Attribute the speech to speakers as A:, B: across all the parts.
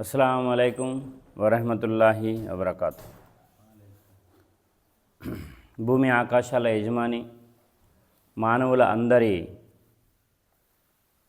A: అస్సలం అయికం వరహమతుల్లాహి వబర్కాతు. భూమి ఆకాశాల యజమాని మానవుల అందరి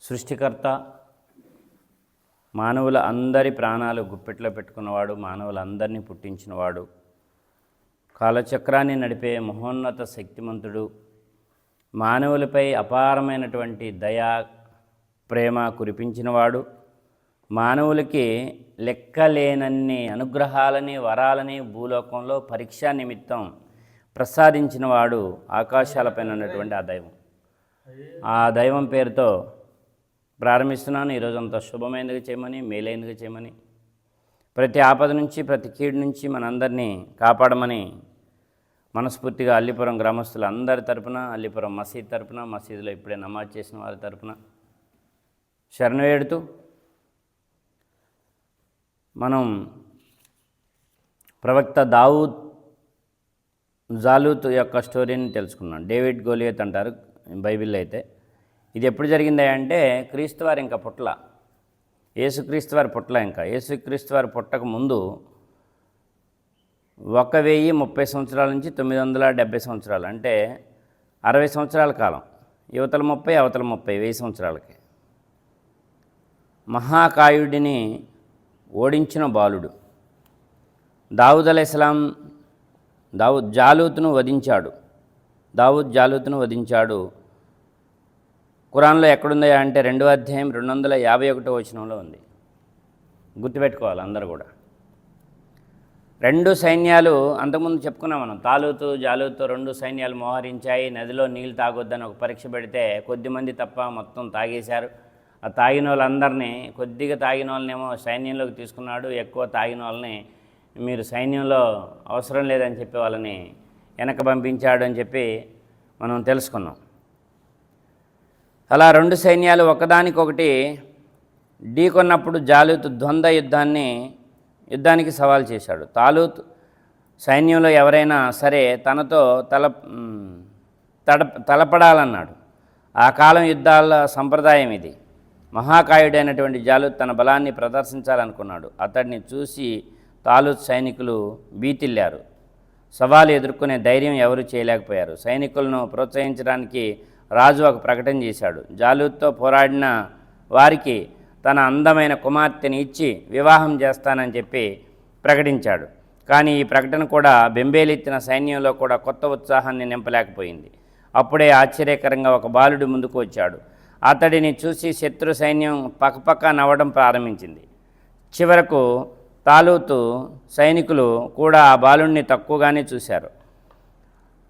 A: సృష్టికర్త మానవుల అందరి ప్రాణాలు గుప్పెట్లో పెట్టుకున్నవాడు మానవులందరినీ పుట్టించినవాడు కాలచక్రాన్ని నడిపే మహోన్నత శక్తిమంతుడు మానవులపై అపారమైనటువంటి దయా ప్రేమ కురిపించినవాడు మానవులకి లెక్కలేనన్ని అనుగ్రహాలని వరాలని భూలోకంలో పరీక్షా నిమిత్తం ప్రసాదించిన వాడు ఆకాశాలపైన ఉన్నటువంటి ఆ దైవం. ఆ దైవం పేరుతో ప్రారంభిస్తున్నాను. ఈరోజంతా శుభమైనదిగా చేయమని మేలైనదిగా చేయమని ప్రతి ఆపద నుంచి ప్రతి కీడు నుంచి మనందరినీ కాపాడమని మనస్ఫూర్తిగా అల్లిపురం గ్రామస్తుల అందరి తరపున అల్లిపురం మసీద్ తరపున మసీదులో ఇప్పుడే నమాజ్ చేసిన వారి తరపున శరణు వేడుతూ మనం ప్రవక్త దావూద్ జాలూత్ యొక్క స్టోరీని తెలుసుకున్నాం. డేవిడ్ గోలియత్ అంటారు బైబిల్ అయితే. ఇది ఎప్పుడు జరిగింది అంటే క్రీస్తు వారు ఇంకా పుట్ల. యేసుక్రీస్తు వారి పుట్ల ఇంకా. యేసుక్రీస్తు వారి పుట్టక ముందు ఒక వెయ్యి ముప్పై సంవత్సరాల నుంచి తొమ్మిది వందల డెబ్బై సంవత్సరాలు అంటే అరవై సంవత్సరాల కాలం. యువతల ముప్పై అవతల ముప్పై వెయ్యి సంవత్సరాలకి. మహాకాయుడిని ఓడించిన బాలుడు. దావుద్ అలైస్లాం దావుద్ జాలూత్ను వధించాడు. దావుద్ జాలూత్ను వధించాడు. ఖురాన్లో ఎక్కడుందా అంటే రెండో అధ్యాయం రెండు వందల యాభై ఒకటో వచనంలో ఉంది. గుర్తుపెట్టుకోవాలి అందరూ కూడా. రెండు సైన్యాలు అంతకుముందు చెప్పుకున్నాం మనం. తాలూతు జాలూతు రెండు సైన్యాలు మోహరించాయి. నదిలో నీళ్ళు తాగొద్దని ఒక పరీక్ష పెడితే కొద్దిమంది తప్ప మొత్తం తాగేశారు. ఆ తాగిన వాళ్ళందరినీ కొద్దిగా తాగిన వాళ్ళనేమో సైన్యంలోకి తీసుకున్నాడు ఎక్కువ తాగిన వాళ్ళని మీరు సైన్యంలో అవసరం లేదని చెప్పి వాళ్ళని వెనక పంపించాడు అని చెప్పి మనం తెలుసుకున్నాం. అలా రెండు సైన్యాలు ఒకదానికొకటి ఢీకొన్నప్పుడు జాలూత్ ద్వంద్వ యుద్ధాన్ని యుద్ధానికి సవాల్ చేశాడు. తాలూత్ సైన్యంలో ఎవరైనా సరే తనతో తల తడప తడ తలపడాలన్నాడు. ఆ కాలం యుద్ధాల సంప్రదాయం ఇది. మహాకాయుడైనటువంటి జాలూత్ తన బలాన్ని ప్రదర్శించాలనుకున్నాడు. అతడిని చూసి తాలూత్ సైనికులు బీతిల్లారు. సవాలు ఎదుర్కొనే ధైర్యం ఎవరు చేయలేకపోయారు. సైనికులను ప్రోత్సహించడానికి రాజు ఒక ప్రకటన చేశాడు. జాలూత్తో పోరాడిన వారికి తన అందమైన కుమార్తెని ఇచ్చి వివాహం చేస్తానని చెప్పి ప్రకటించాడు. కానీ ఈ ప్రకటన కూడా బెంబేలెత్తిన సైన్యంలో కూడా కొత్త ఉత్సాహాన్ని నింపలేకపోయింది. అప్పుడే ఆశ్చర్యకరంగా ఒక బాలుడు ముందుకు వచ్చాడు. అతడిని చూసి శత్రు సైన్యం పక్కపక్క నవ్వడం ప్రారంభించింది. చివరకు తాలూతు సైనికులు కూడా ఆ బాలుడిని తక్కువగానే చూశారు.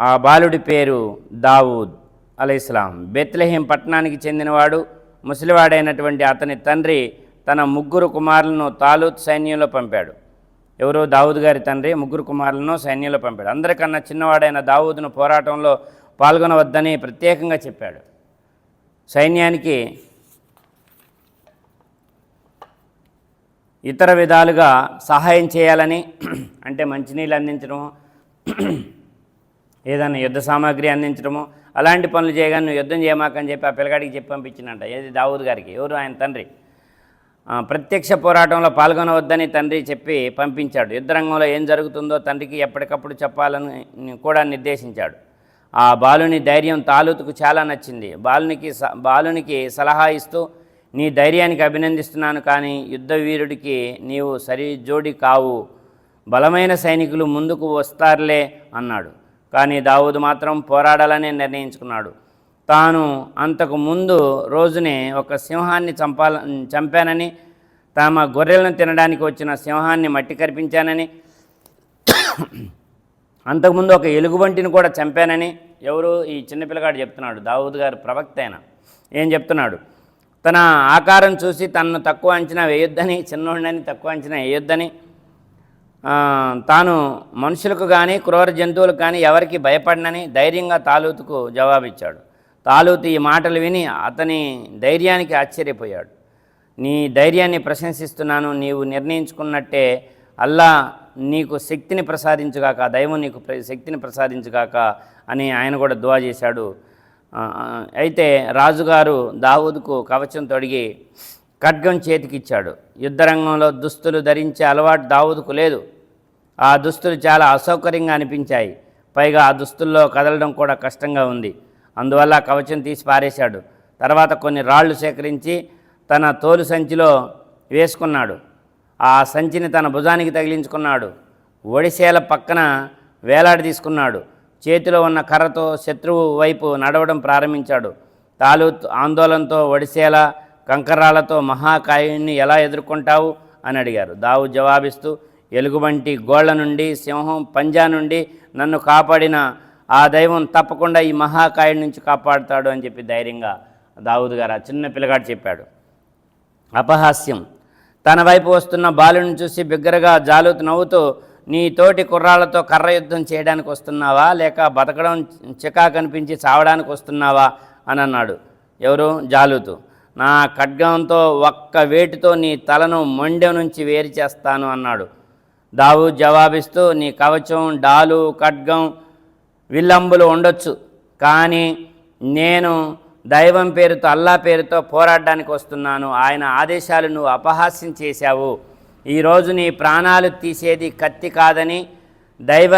A: ఆ బాలుడి పేరు దావూద్ అలైస్లాం బెత్లహీం పట్టణానికి చెందినవాడు ముసలివాడైనటువంటి అతని తండ్రి తన ముగ్గురు కుమారులను తాలూత్ సైన్యంలో పంపాడు. ఎవరో దావూద్ గారి తండ్రి ముగ్గురు కుమారులను సైన్యంలో పంపాడు. అందరికన్నా చిన్నవాడైన దావూదును పోరాటంలో పాల్గొనవద్దని ప్రత్యేకంగా చెప్పాడు. సైన్యానికి ఇతర విధాలుగా సహాయం చేయాలని అంటే మంచినీళ్ళు అందించడము ఏదైనా యుద్ధ సామాగ్రి అందించడము అలాంటి పనులు చేయగానే నువ్వు యుద్ధం చేయమాకని చెప్పి ఆ పిల్లగాడికి చెప్పి పంపించినట. ఏది దావూద్ గారికి? ఎవరు? ఆయన తండ్రి. ప్రత్యక్ష పోరాటంలో పాల్గొనవద్దని తండ్రి చెప్పి పంపించాడు. యుద్ధరంగంలో ఏం జరుగుతుందో తండ్రికి ఎప్పటికప్పుడు చెప్పాలని కూడా నిర్దేశించాడు. ఆ బాలుని ధైర్యం తాలూతుకు చాలా నచ్చింది. బాలునికి స- బాలునికి సలహా ఇస్తూ నీ ధైర్యానికి అభినందిస్తున్నాను కానీ యుద్ధ వీరుడికి నీవు సరి జోడి కావు. బలమైన సైనికులు ముందుకు వస్తారులే అన్నాడు. కానీ దావూదు మాత్రం పోరాడాలని నిర్ణయించుకున్నాడు. తాను అంతకు ముందు రోజునే ఒక సింహాన్ని చంపాల చంపానని తమ గొర్రెలను తినడానికి వచ్చిన సింహాన్ని మట్టి కరిపించానని అంతకుముందు ఒక ఎలుగుబంటిని కూడా చంపానని ఎవరు? ఈ చిన్నపిల్లగాడు చెప్తున్నాడు. దావూద్ గారు ప్రవక్త అయిన ఏం చెప్తున్నాడు? తన ఆకారం చూసి తనను తక్కువ అంచనా వేయొద్దని చిన్నోడిని తక్కువ అంచనా వేయొద్దని తాను మనుషులకు కానీ క్రూర జంతువులకు కానీ ఎవరికి భయపడనని ధైర్యంగా తాలూతుకు జవాబిచ్చాడు. తాలూతు ఈ మాటలు విని అతని ధైర్యానికి ఆశ్చర్యపోయాడు. నీ ధైర్యాన్ని ప్రశంసిస్తున్నాను నీవు నిర్ణయించుకున్నట్టే అల్లా నీకు శక్తిని ప్రసాదించుగాక దైవం నీకు శక్తిని ప్రసాదించుగాక అని ఆయన కూడా దువా చేశాడు. అయితే రాజుగారు దావూదుకు కవచం తొడిగి ఖడ్గం చేతికిచ్చాడు. యుద్ధరంగంలో దుస్తులు ధరించే అలవాటు దావూదుకు లేదు. ఆ దుస్తులు చాలా అసౌకర్యంగా అనిపించాయి. పైగా ఆ దుస్తుల్లో కదలడం కూడా కష్టంగా ఉంది. అందువల్ల ఆ కవచం తీసి పారేశాడు. తర్వాత కొన్ని రాళ్ళు సేకరించి తన తోలు సంచిలో వేసుకున్నాడు. ఆ సంచిని తన భుజానికి తగిలించుకున్నాడు. ఒడిశేల పక్కన వేలాడి తీసుకున్నాడు. చేతిలో ఉన్న కర్రతో శత్రువు వైపు నడవడం ప్రారంభించాడు. తాలూత్ ఆందోళనతో ఒడిసేల కంకరాలతో మహాకాయుణ్ణి ఎలా ఎదుర్కొంటావు? అని అడిగారు. దావు జవాబిస్తూ ఎలుగుబంటి గోళ్ళ నుండి సింహం పంజా నుండి నన్ను కాపాడిన ఆ దైవం తప్పకుండా ఈ మహాకాయుడి నుంచి కాపాడుతాడు అని చెప్పి ధైర్యంగా దావుద్ గారు ఆ చిన్న పిల్లగాడు చెప్పాడు. అపహాస్యం. తన వైపు వస్తున్న బాలుని చూసి బిగ్గరగా జాలుతు నవ్వుతూ నీ తోటి కుర్రాళ్ళతో కర్ర యుద్ధం చేయడానికి వస్తున్నావా? లేక బతకడం చికా కనిపించి చావడానికి వస్తున్నావా? అని అన్నాడు. ఎవరు? జాలుతూ. నా ఖడ్గంతో ఒక్క వేటితో నీ తలను మొండె నుంచి వేరు చేస్తాను అన్నాడు. దావు జవాబిస్తూ నీ కవచం డాలు ఖడ్గం విల్లంబులు ఉండొచ్చు కానీ నేను దైవం పేరుతో అల్లా పేరుతో పోరాడడానికి వస్తున్నాను. ఆయన ఆదేశాలు నువ్వు అపహాస్యం చేశావు. ఈరోజు నీ ప్రాణాలు తీసేది కత్తి కాదని దైవ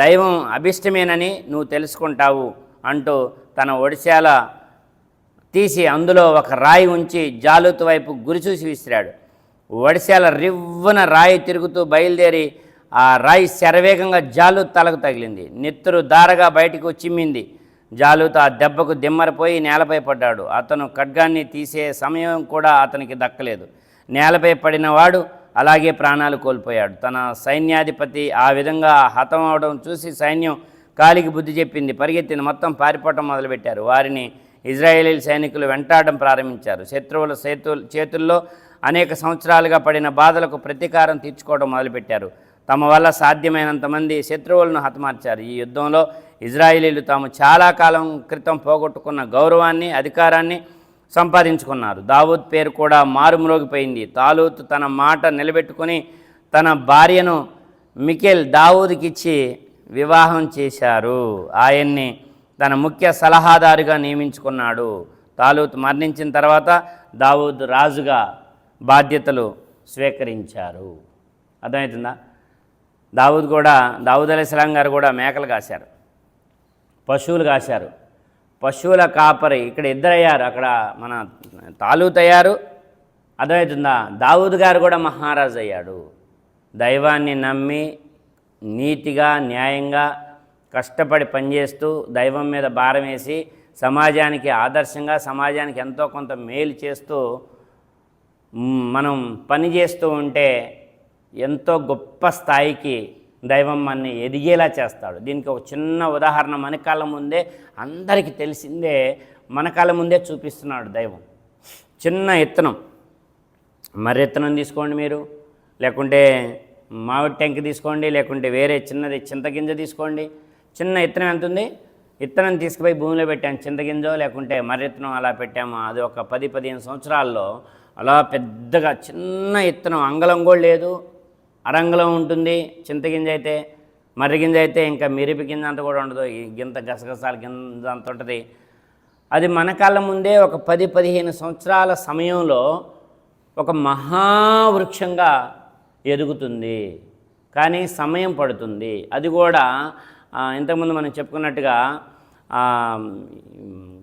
A: దైవం అభిష్టమేనని నువ్వు తెలుసుకుంటావు అంటూ తన ఒడిశాల తీసి అందులో ఒక రాయి ఉంచి జాలుతు వైపు గురిచూసి విసిరాడు. ఒడిశాల రివ్వున రాయి తిరుగుతూ బయలుదేరి ఆ రాయి శరవేగంగా జాలు తలకు తగిలింది. నెత్తురు దారగా బయటికి చిమ్మింది. జాలుతో ఆ దెబ్బకు దిమ్మరిపోయి నేలపై పడ్డాడు. అతను ఖడ్గాన్ని తీసే సమయం కూడా అతనికి దక్కలేదు. నేలపై పడినవాడు అలాగే ప్రాణాలు కోల్పోయాడు. తన సైన్యాధిపతి ఆ విధంగా హతం అవడం చూసి సైన్యం కాలికి బుద్ధి చెప్పింది. పరిగెత్తిన మొత్తం పారిపోవటం మొదలుపెట్టారు. వారిని ఇజ్రాయేలీ సైనికులు వెంటాడడం ప్రారంభించారు. శత్రువుల చేతుల్లో అనేక సంవత్సరాలుగా పడిన బాధలకు ప్రతీకారం తీర్చుకోవడం మొదలుపెట్టారు. తమ వల్ల సాధ్యమైనంత మంది శత్రువులను హతమార్చారు. ఈ యుద్ధంలో ఇజ్రాయిలీలు తాము చాలా కాలం క్రితం పోగొట్టుకున్న గౌరవాన్ని అధికారాన్ని సంపాదించుకున్నారు. దావూద్ పేరు కూడా మారుమ్రోగిపోయింది. తాలూత్ తన మాట నిలబెట్టుకుని తన భార్యను మికెల్ దావూద్కిచ్చి వివాహం చేశారు. ఆయన్ని తన ముఖ్య సలహాదారుగా నియమించుకున్నాడు. తాలూత్ మరణించిన తర్వాత దావూద్ రాజుగా బాధ్యతలు స్వీకరించారు. అర్థమవుతుందా? దావూద్ కూడా దావూద్ అలీస్లాం గారు కూడా మేకలు కాశారు. పశువులు కాశారు. పశువుల కాపరి ఇక్కడ ఇద్దరయ్యారు అక్కడ మన తాలూత్ అయ్యారు. అర్థమవుతుందా? దావూద్ గారు కూడా మహారాజు అయ్యాడు. దైవాన్ని నమ్మి నీతిగా న్యాయంగా కష్టపడి పనిచేస్తూ దైవం మీద భారం వేసి సమాజానికి ఆదర్శంగా సమాజానికి ఎంతో కొంత మేలు చేస్తూ మనం పని చేస్తూ ఉంటే ఎంతో గొప్ప స్థాయికి దైవం మనని ఎదిగేలా చేస్తాడు. దీనికి ఒక చిన్న ఉదాహరణ మన ముందే అందరికీ తెలిసిందే మన ముందే చూపిస్తున్నాడు దైవం. చిన్న ఇత్తనం. మర్రి ఇత్తనం తీసుకోండి మీరు. లేకుంటే మామిడి టెంక తీసుకోండి లేకుంటే వేరే చిన్నది చింతగింజ తీసుకోండి. చిన్న ఇత్తనం ఎంత ఉంది? ఇత్తనం తీసుకుపోయి భూమిలో పెట్టాము చింతగింజో లేకుంటే మర్రి ఇత్తనం అలా పెట్టాము. అది ఒక పది పదిహేను సంవత్సరాల్లో అలా పెద్దగా చిన్న ఇత్తనం అంగళం కూడా లేదు. అడంగులో ఉంటుంది చింతగింజ అయితే మర్రి గింజ అయితే ఇంకా మిరిపి గింజ అంత కూడా ఉండదు. ఈ గింత గసగసాల గింజ అంత ఉంటుంది. అది మన కళ్ళ ముందే ఒక పది పదిహేను సంవత్సరాల సమయంలో ఒక మహావృక్షంగా ఎదుగుతుంది. కానీ సమయం పడుతుంది. అది కూడా ఇంతకుముందు మనం చెప్పుకున్నట్టుగా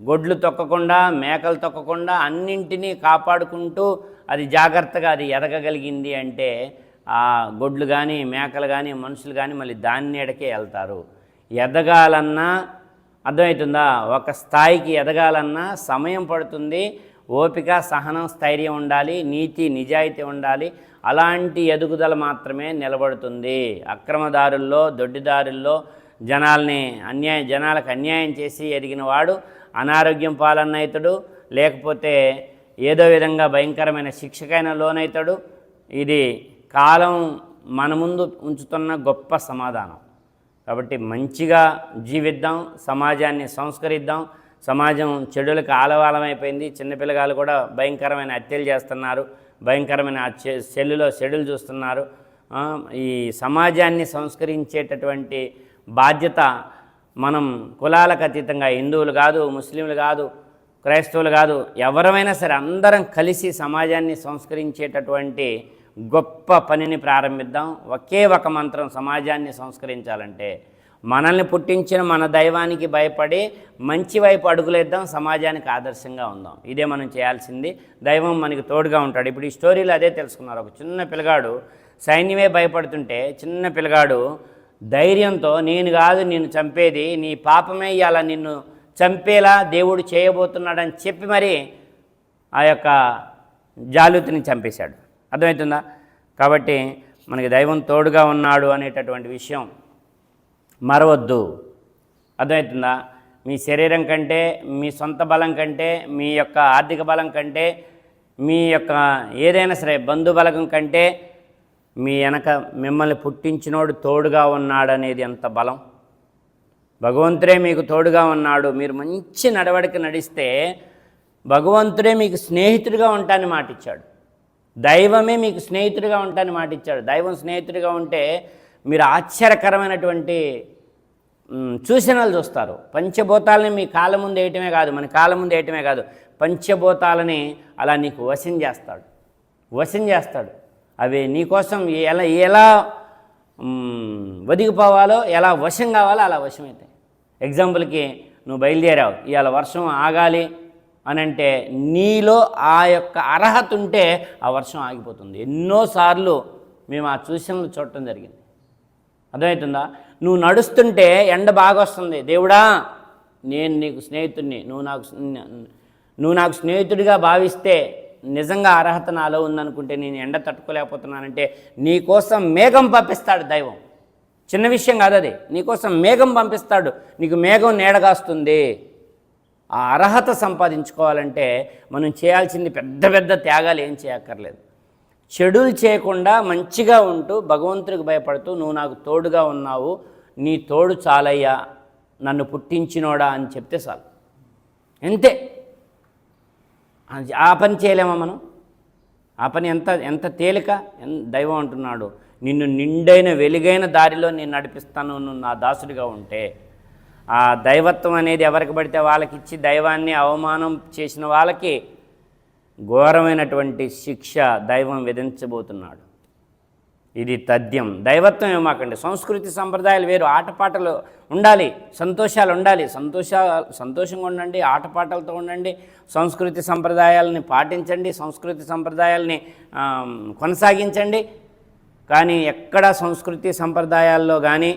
A: గొడ్లు తొక్కకుండా మేకలు తొక్కకుండా అన్నింటినీ కాపాడుకుంటూ అది జాగ్రత్తగా అది ఎదగగలిగింది అంటే ఆ గొడ్లు కానీ మేకలు కానీ మనుషులు కానీ మళ్ళీ దాని నీడకే వెళ్తారు. ఎదగాలన్నా అర్థమవుతుందా? ఒక స్థాయికి ఎదగాలన్నా సమయం పడుతుంది. ఓపిక సహనం స్థైర్యం ఉండాలి. నీతి నిజాయితీ ఉండాలి. అలాంటి ఎదుగుదల మాత్రమే నిలబడుతుంది. అక్రమదారుల్లో దొడ్డిదారుల్లో జనాల్ని అన్యాయం జనాలకు అన్యాయం చేసి ఎదిగిన వాడు అనారోగ్యం పాలన్నైతాడు లేకపోతే ఏదో విధంగా భయంకరమైన శిక్షకైన లోనవుతాడు ఇది కాలం మన ముందు ఉంచుతున్న గొప్ప సమాధానం. కాబట్టి మంచిగా జీవిద్దాం సమాజాన్ని సంస్కరిద్దాం. సమాజం చెడులకు ఆలవాలమైపోయింది. చిన్నపిల్లగాలు కూడా భయంకరమైన హత్యలు చేస్తున్నారు. భయంకరమైన సెల్లులో చెడులు చూస్తున్నారు. ఈ సమాజాన్ని సంస్కరించేటటువంటి బాధ్యత మనం కులాలకు అతీతంగా హిందువులు కాదు ముస్లింలు కాదు క్రైస్తవులు కాదు ఎవరమైనా సరే అందరం కలిసి సమాజాన్ని సంస్కరించేటటువంటి గొప్ప పనిని ప్రారంభిద్దాం. ఒకే ఒక మంత్రం సమాజాన్ని సంస్కరించాలంటే మనల్ని పుట్టించిన మన దైవానికి భయపడి మంచి వైపు అడుగులేద్దాం సమాజానికి ఆదర్శంగా ఉందాం. ఇదే మనం చేయాల్సింది. దైవం మనకి తోడుగా ఉంటాడు. ఇప్పుడు ఈ స్టోరీలో అదే తెలుసుకున్నారు. ఒక చిన్న పిల్లగాడు సైన్యమే భయపడుతుంటే చిన్న పిల్లగాడు ధైర్యంతో నేను కాదు నిన్ను చంపేది నీ పాపమే ఇలా నిన్ను చంపేలా దేవుడు చేయబోతున్నాడని చెప్పి మరి ఆ యొక్క జాలుతిని చంపేశాడు. అర్థమవుతుందా? కాబట్టి మనకి దైవం తోడుగా ఉన్నాడు అనేటటువంటి విషయం మరవద్దు. అర్థమవుతుందా? మీ శరీరం కంటే మీ సొంత బలం కంటే మీ యొక్క ఆర్థిక బలం కంటే మీ యొక్క ఏదైనా సరే బంధు బలగం కంటే మీ వెనక మిమ్మల్ని పుట్టించినోడు తోడుగా ఉన్నాడనేది ఎంత బలం? భగవంతుడే మీకు తోడుగా ఉన్నాడు. మీరు మంచి నడవడిక నడిస్తే భగవంతుడే మీకు స్నేహితుడిగా ఉంటానని మాటిచ్చాడు. దైవమే మీకు స్నేహితుడిగా ఉంటానని మాటిచ్చాడు. దైవం స్నేహితుడిగా ఉంటే మీరు ఆశ్చర్యకరమైనటువంటి సూచనలు చూస్తారు. పంచభూతాలని మీ కాళ్ళ ముందు వేయటమే కాదు మన కాళ్ళ ముందు వేయటమే కాదు పంచభూతాలని అలా నీకు వశం చేస్తాడు. వశం చేస్తాడు. అవి నీకోసం ఎలా ఎలా వదిగిపోవాలో ఎలా వశం కావాలో అలా వశం అవుతాయి ఎగ్జాంపుల్కి నువ్వు బయలుదేరావు. ఇవాళ వర్షం ఆగాలి అని అంటే నీలో ఆ యొక్క అర్హత ఉంటే ఆ వర్షం ఆగిపోతుంది. ఎన్నోసార్లు మేము ఆ సూచనలు చూడటం జరిగింది. అర్థమవుతుందా? నువ్వు నడుస్తుంటే ఎండ బాగా వస్తుంది. దేవుడా నేను నీకు స్నేహితుడిని. నువ్వు నాకు నువ్వు నాకు స్నేహితుడిగా భావిస్తే నిజంగా అర్హత నాలో ఉందనుకుంటే నేను ఎండ తట్టుకోలేకపోతున్నానంటే నీకోసం మేఘం పంపిస్తాడు దైవం. చిన్న విషయం కాదు అది నీకోసం మేఘం పంపిస్తాడు. నీకు మేఘం నీడగాస్తుంది ఆ అర్హత సంపాదించుకోవాలంటే మనం చేయాల్సింది పెద్ద పెద్ద త్యాగాలు ఏం చేయక్కర్లేదు. చెడులు చేయకుండా మంచిగా ఉంటూ భగవంతుడికి భయపడుతూ నువ్వు నాకు తోడుగా ఉన్నావు నీ తోడు చాలయ్యా నన్ను పుట్టించినోడా అని చెప్తే చాలు. అంతే. ఆ పని చేయలేమా మనం? ఆ పని ఎంత ఎంత తేలిక? దైవం అంటున్నాడు నిన్ను నిండైన వెలుగైన దారిలో నేను నడిపిస్తాను నువ్వు నా దాసుడిగా ఉంటే ఆ దైవత్వం అనేది ఎవరికి పడితే వాళ్ళకి ఇచ్చి దైవాన్ని అవమానం చేసిన వాళ్ళకి ఘోరమైనటువంటి శిక్ష దైవం విధించబోతున్నాడు. ఇది తథ్యం. దైవత్వం ఏమాకండి సంస్కృతి సంప్రదాయాలు వేరు. ఆటపాటలు ఉండాలి. సంతోషాలు ఉండాలి. సంతోష సంతోషంగా ఉండండి. ఆటపాటలతో ఉండండి. సంస్కృతి సంప్రదాయాలని పాటించండి. సంస్కృతి సంప్రదాయాలని కొనసాగించండి. కానీ ఎక్కడ సంస్కృతి సంప్రదాయాల్లో కానీ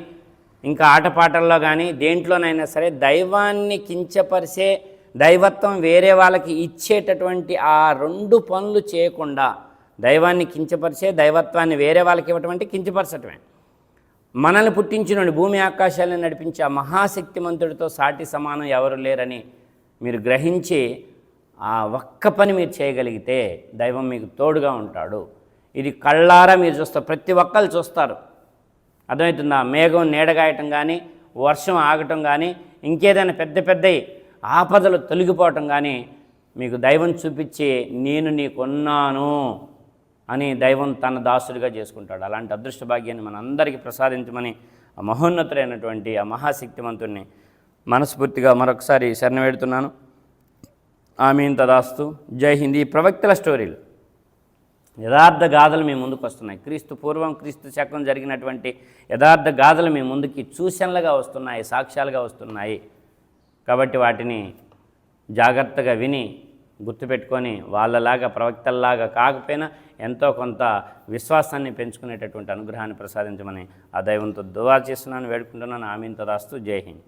A: ఇంకా ఆటపాటల్లో కానీ దేంట్లోనైనా సరే దైవాన్ని కించపరిచే దైవత్వం వేరే వాళ్ళకి ఇచ్చేటటువంటి ఆ రెండు పనులు చేయకుండా దైవాన్ని కించపరిచే దైవత్వాన్ని వేరే వాళ్ళకి ఇవ్వటం అంటే కించపరచటమే. మనల్ని పుట్టించినోడి భూమి ఆకాశాలను నడిపించే ఆ మహాశక్తిమంతుడితో సాటి సమానం ఎవరు లేరని మీరు గ్రహించి ఆ ఒక్క పని మీరు చేయగలిగితే దైవం మీకు తోడుగా ఉంటాడు. ఇది కళ్ళారా మీరు చూస్తారు. ప్రతి ఒక్కరు చూస్తారు. అర్థమవుతుందా? మేఘం నీడగాయటం కానీ వర్షం ఆగటం కానీ ఇంకేదైనా పెద్ద పెద్ద ఆపదలు తొలగిపోవటం కానీ మీకు దైవం చూపించి నేను నీకున్నాను అని దైవం తన దాసుడిగా చేసుకుంటాడు. అలాంటి అదృష్ట భాగ్యాన్ని మనందరికీ ప్రసాదించమని ఆ మహోన్నతుడైనటువంటి ఆ మహాశక్తివంతుడిని మనస్ఫూర్తిగా మరొకసారి శరణ వేడుతున్నాను. ఆమెన్ తదాస్తు. జై హింద్. ఈ ప్రవక్తల స్టోరీలు. యథార్థ గాథలు మీ ముందుకు వస్తున్నాయి. క్రీస్తు పూర్వం క్రీస్తు శకం జరిగినటువంటి యథార్థ గాథలు మీ ముందుకి సూచనలుగా వస్తున్నాయి సాక్ష్యాలుగా వస్తున్నాయి. కాబట్టి వాటిని జాగ్రత్తగా విని గుర్తుపెట్టుకొని వాళ్ళలాగా ప్రవక్తల్లాగా కాకపోయినా ఎంతో కొంత విశ్వాసాన్ని పెంచుకునేటటువంటి అనుగ్రహాన్ని ప్రసాదించమని ఆ దైవంతో దువా చేస్తున్నాను వేడుకుంటున్నాను. ఆమెను. తదాస్తు. జై హింద్.